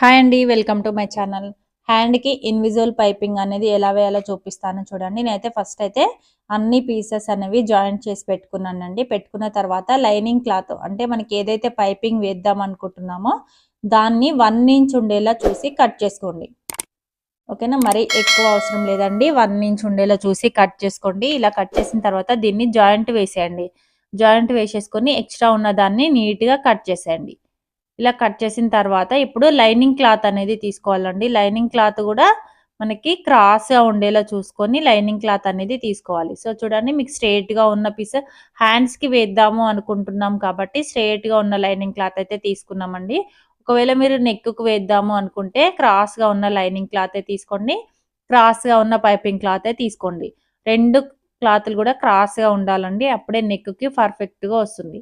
Hi అండి welcome to my channel. హ్యాండ్కి ఇన్విజువల్ piping అనేది ఎలా వేయాలో చూపిస్తాను చూడండి. నేనైతే ఫస్ట్ అయితే అన్ని పీసెస్ అనేవి జాయింట్ చేసి పెట్టుకున్నానండి. పెట్టుకున్న తర్వాత లైనింగ్ క్లాత్ అంటే మనకి ఏదైతే పైపింగ్ వేద్దాం అనుకుంటున్నామో దాన్ని వన్ ఇంచ్ ఉండేలా చూసి కట్ చేసుకోండి. ఓకేనా? మరి ఎక్కువ అవసరం లేదండి. వన్ ఇంచ్ ఉండేలా చూసి కట్ చేసుకోండి. ఇలా కట్ చేసిన తర్వాత దీన్ని జాయింట్ వేసేయండి. జాయింట్ వేసేసుకొని ఎక్స్ట్రా ఉన్న దాన్ని నీట్గా కట్ చేసేయండి. ఇలా కట్ చేసిన తర్వాత ఇప్పుడు లైనింగ్ క్లాత్ అనేది తీసుకోవాలండి. లైనింగ్ క్లాత్ కూడా మనకి క్రాస్గా ఉండేలా చూసుకొని లైనింగ్ క్లాత్ అనేది తీసుకోవాలి. సో చూడండి మీకు స్ట్రేట్గా ఉన్న పీస్ హ్యాండ్స్కి వేద్దాము అనుకుంటున్నాం కాబట్టి స్ట్రేట్గా ఉన్న లైనింగ్ క్లాత్ అయితే తీసుకున్నామండి. ఒకవేళ మీరు నెక్కు వేద్దాము అనుకుంటే క్రాస్గా ఉన్న లైనింగ్ క్లాత్ తీసుకోండి. క్రాస్గా ఉన్న పైపింగ్ క్లాత్ తీసుకోండి. రెండు క్లాత్లు కూడా క్రాస్గా ఉండాలండి. అప్పుడే నెక్కి పర్ఫెక్ట్గా వస్తుంది.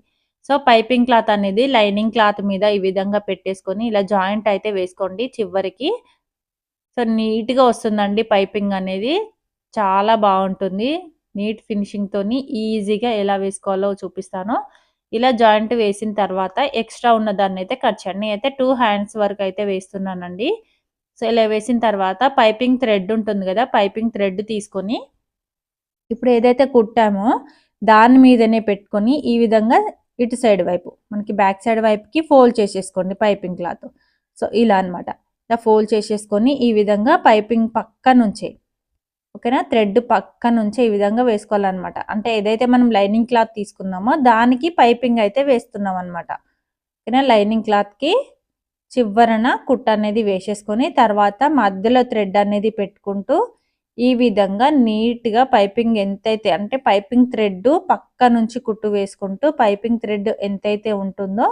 సో పైపింగ్ క్లాత్ అనేది లైనింగ్ క్లాత్ మీద ఈ విధంగా పెట్టేసుకొని ఇలా జాయింట్ అయితే వేసుకోండి చివరికి. సో నీట్గా వస్తుందండి పైపింగ్ అనేది. చాలా బాగుంటుంది. నీట్ ఫినిషింగ్తోని ఈజీగా ఎలా వేసుకోవాలో చూపిస్తాను. ఇలా జాయింట్ వేసిన తర్వాత ఎక్స్ట్రా ఉన్న దాన్ని అయితే కట్ చేయండి. అయితే టూ హ్యాండ్స్ వరకు అయితే వేస్తున్నానండి. సో ఇలా వేసిన తర్వాత పైపింగ్ థ్రెడ్ ఉంటుంది కదా పైపింగ్ థ్రెడ్ తీసుకొని ఇప్పుడు ఏదైతే కుట్టామో దాని మీదనే పెట్టుకొని ఈ విధంగా ఇటు సైడ్ వైపు మనకి బ్యాక్ సైడ్ వైపుకి ఫోల్డ్ చేసేసుకోండి పైపింగ్ క్లాత్. సో ఇలా అనమాట ఇలా ఫోల్డ్ చేసేసుకొని ఈ విధంగా పైపింగ్ పక్క నుంచే ఓకేనా? థ్రెడ్ పక్క నుంచే ఈ విధంగా వేసుకోవాలన్నమాట. అంటే ఏదైతే మనం లైనింగ్ క్లాత్ తీసుకున్నామో దానికి పైపింగ్ అయితే వేస్తున్నాం అనమాట ఓకేనా? లైనింగ్ క్లాత్కి చివరన కుట్ట అనేది వేసేసుకొని తర్వాత మధ్యలో థ్రెడ్ అనేది పెట్టుకుంటూ ఈ విధంగా నీట్గా పైపింగ్ ఎంతైతే అంటే పైపింగ్ థ్రెడ్ పక్క నుంచి కుట్టు వేసుకుంటూ పైపింగ్ థ్రెడ్ ఎంతైతే ఉంటుందో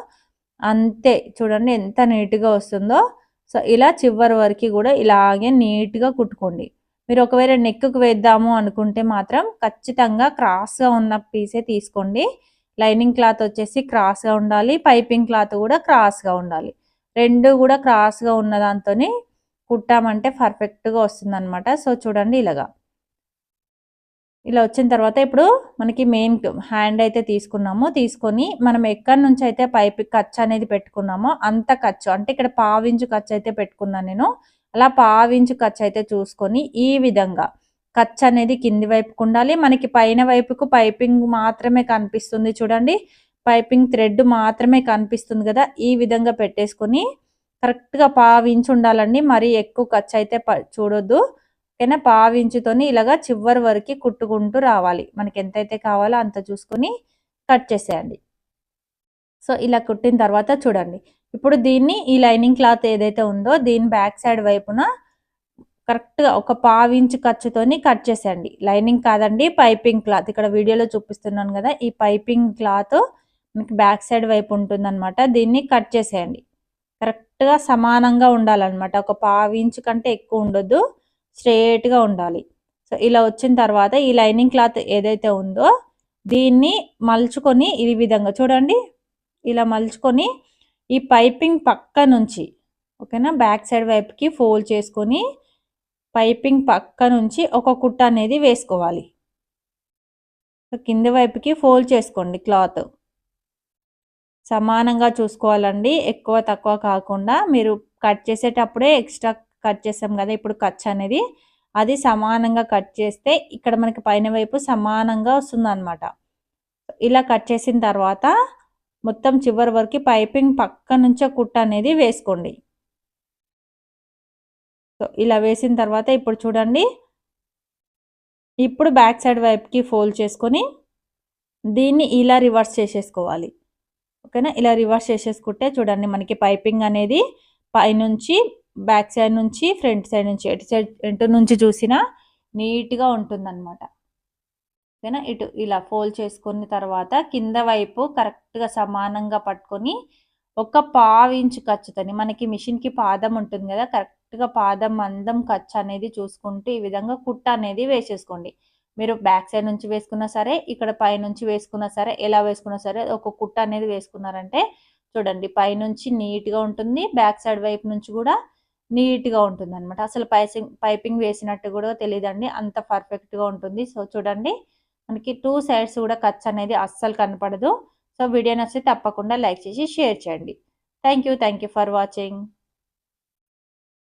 అంతే. చూడండి ఎంత నీట్గా వస్తుందో. సో ఇలా చివరి వరకు కూడా ఇలాగే నీట్గా కుట్టుకోండి. మీరు ఒకవేళ నెక్కు వేద్దాము అనుకుంటే మాత్రం ఖచ్చితంగా క్రాస్గా ఉన్న పీసే తీసుకోండి. లైనింగ్ క్లాత్ వచ్చేసి క్రాస్గా ఉండాలి. పైపింగ్ క్లాత్ కూడా క్రాస్గా ఉండాలి. రెండు కూడా క్రాస్గా ఉన్న దాంతోనే కుట్టామంటే పర్ఫెక్ట్గా వస్తుంది అనమాట సో చూడండి ఇలాగా. ఇలా వచ్చిన తర్వాత ఇప్పుడు మనకి మెయిన్ హ్యాండ్ అయితే తీసుకున్నాము. తీసుకొని మనం ఎక్కడి నుంచి అయితే పైప్ ఖర్చు అనేది పెట్టుకున్నామో అంత ఖర్చు అంటే ఇక్కడ పావించు ఖర్చు అయితే పెట్టుకున్నాను నేను. అలా పావించు ఖర్చు అయితే చూసుకొని ఈ విధంగా ఖర్చు అనేది కింది వైపుకు ఉండాలి. మనకి పైన వైపుకు పైపింగ్ మాత్రమే కనిపిస్తుంది చూడండి. పైపింగ్ థ్రెడ్ మాత్రమే కనిపిస్తుంది కదా. ఈ విధంగా పెట్టేసుకొని కరెక్ట్గా పావించి ఉండాలండి మరి ఎక్కువ ఖర్చు అయితే చూడొద్దు. ఓకేనా? పావించుతోని ఇలాగా చివరి వరకు కుట్టుకుంటూ రావాలి. మనకి ఎంతైతే కావాలో అంత చూసుకొని కట్ చేసేయండి. సో ఇలా కుట్టిన తర్వాత చూడండి. ఇప్పుడు దీన్ని ఈ లైనింగ్ క్లాత్ ఏదైతే ఉందో దీని బ్యాక్ సైడ్ వైపున కరెక్ట్గా ఒక పావించు ఖర్చుతోని కట్ చేసేయండి. లైనింగ్ కాదండి పైపింగ్ క్లాత్. ఇక్కడ వీడియోలో చూపిస్తున్నాను కదా ఈ పైపింగ్ క్లాత్ మనకి బ్యాక్ సైడ్ వైపు ఉంటుందన్నమాట. దీన్ని కట్ చేసేయండి. కరెక్ట్గా సమానంగా ఉండాలన్నమాట. ఒక పావించు కంటే ఎక్కువ ఉండొద్దు. స్ట్రేట్గా ఉండాలి. సో ఇలా వచ్చిన తర్వాత ఈ లైనింగ్ క్లాత్ ఏదైతే ఉందో దీన్ని మలుచుకొని ఈ విధంగా చూడండి. ఇలా మలుచుకొని ఈ పైపింగ్ పక్క నుంచి ఓకేనా? బ్యాక్ సైడ్ వైపుకి ఫోల్డ్ చేసుకొని పైపింగ్ పక్క నుంచి ఒక కుట్ట అనేది వేసుకోవాలి. కింది వైపుకి ఫోల్డ్ చేసుకోండి క్లాత్. సమానంగా చూసుకోవాలండి. ఎక్కువ తక్కువ కాకుండా మీరు కట్ చేసేటప్పుడే ఎక్స్ట్రా కట్ చేసాం కదా ఇప్పుడు ఖర్చు అనేది. అది సమానంగా కట్ చేస్తే ఇక్కడ మనకి పైన వైపు సమానంగా వస్తుంది అనమాట ఇలా కట్ చేసిన తర్వాత మొత్తం చివరి వరకు పైపింగ్ పక్క నుంచే కుట్ట అనేది వేసుకోండి. సో ఇలా వేసిన తర్వాత ఇప్పుడు చూడండి. ఇప్పుడు బ్యాక్ సైడ్ వైపుకి ఫోల్డ్ చేసుకొని దీన్ని ఇలా రివర్స్ చేసేసుకోవాలి. ఓకేనా? ఇలా రివర్స్ చేసేసుకుంటే చూడండి మనకి పైపింగ్ అనేది పైనుంచి బ్యాక్ సైడ్ నుంచి ఫ్రంట్ సైడ్ నుంచి ఎటు సైడ్ ఎటు నుంచి చూసినా నీట్గా ఉంటుందన్నమాట. ఓకేనా? ఇటు ఇలా ఫోల్డ్ చేసుకున్న తర్వాత కింద వైపు కరెక్ట్గా సమానంగా పట్టుకొని ఒక పావించు ఖర్చుతోని మనకి మిషన్కి పాదం ఉంటుంది కదా కరెక్ట్గా పాదం మందం ఖర్చు అనేది చూసుకుంటూ ఈ విధంగా కుట్ట అనేది వేసేసుకోండి. మీరు బ్యాక్ సైడ్ నుంచి వేసుకున్నా సరే ఇక్కడ పై నుంచి వేసుకున్నా సరే ఎలా వేసుకున్నా సరే ఒక కుట్ట అనేది వేసుకున్నారంటే చూడండి పైనుంచి నీట్గా ఉంటుంది బ్యాక్ సైడ్ వైపు నుంచి కూడా నీట్గా ఉంటుంది అనమాట అసలు పైసింగ్ పైపింగ్ వేసినట్టు కూడా తెలియదండి అంత పర్ఫెక్ట్గా ఉంటుంది. సో చూడండి మనకి టూ సైడ్స్ కూడా ఖర్చు అనేది అస్సలు కనపడదు. సో వీడియో నచ్చితే తప్పకుండా లైక్ చేసి షేర్ చేయండి. Thank you thank you for watching.